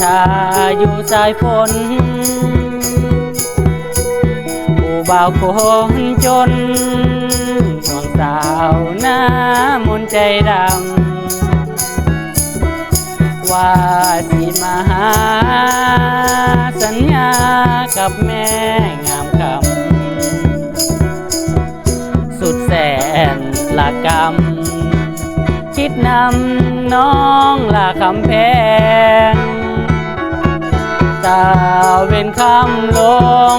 ชาอยู่สายฝนผู้บ่าวคนจนห่วงสาวหน้ามนใจดำว่าสิมาหา สัญญากับแม่งามคำสุดแสนละกรรมคิดนำน้องละคำแพง เว้นคำลง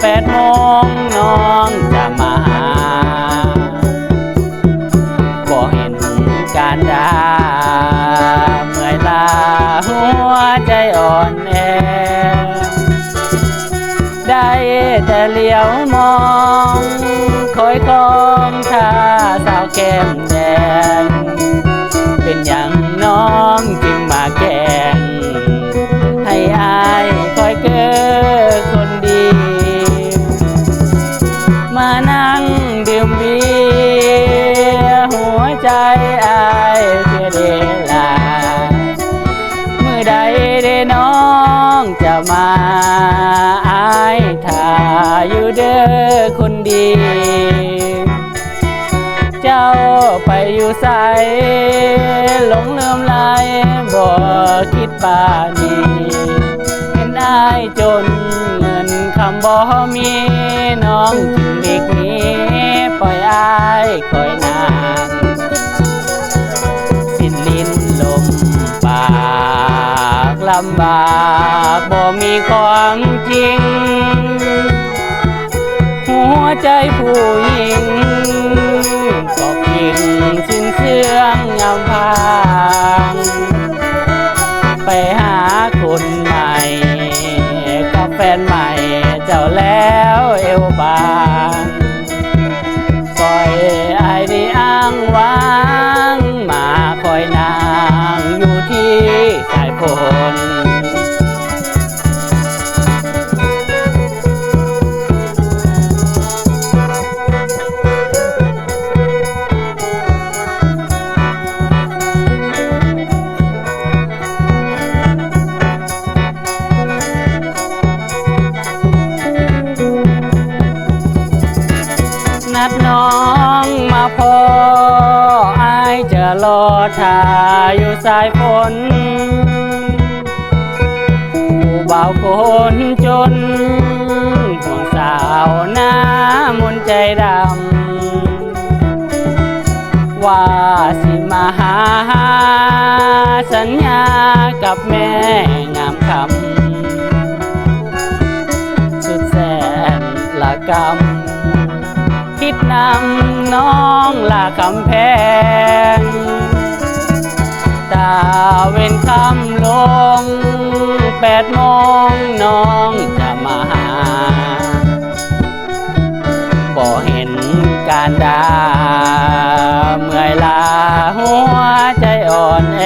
แปดโมงน้องจะมาบ่เห็นการดาเมื่อยลาหัวใจอ่อนแอ ได้แต่เลี้ยวมองคอยคองท่าสาวแก้มแดงเป็นอย่าง น้องจะมาอายถ่าอยู่เด้อคนดี เจ้าไปอยู่ใสหลงลืมไหลบ่คิดป่านี้เห็นอายจนเงินคำบ่มีน้องจึงหลีกหนี ความจริง หัวใจผู้หญิงก็ยิงสิ้นเสื่องงามพาง ไปหาคนใหม่กับแฟนใหม่เจ้าแล้วเอวบาง จะรอท่าอยู่สายฝนผู้บ่าวคนจนห่วงสาวหน้ามนใจดำ ว่าสิมาหา สัญญากับแม่งามคำ สุดแสนละกรรมคิดนำน้องลาคำแพง ตาเว้นคำลงแปดโมงน้องจะมาหา บ่เห็นการดา เมื่อยลาหัวใจอ่อนแอ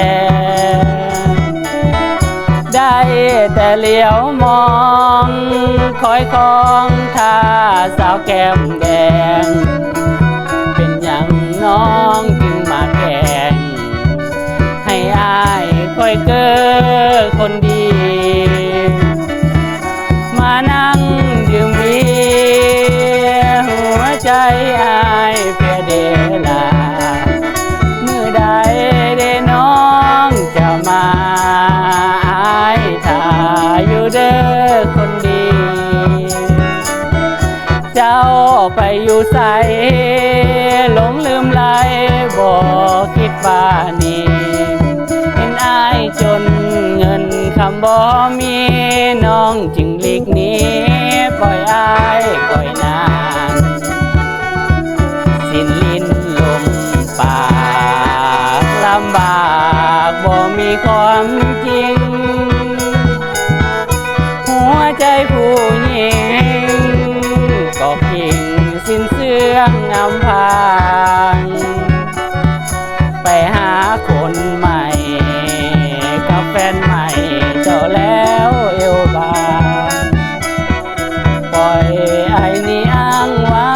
ได้แต่เลี้ยวมอง คอยคองท่าสาวแก้มแดง อยู่ใสหลงลืมไหลบ่คิดป่านี้เห็นอายจนเงินคำบ่มีน้องจึงหลีกหนีปล่อยอายปล่อยางนำพางไปหาคนใหม่ กับแฟนใหม่เจ้าแล้วเอวบางปล่อยไอ้นี่อ้างว้า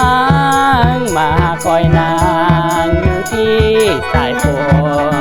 งมาคอยนางอยู่ที่สายฝน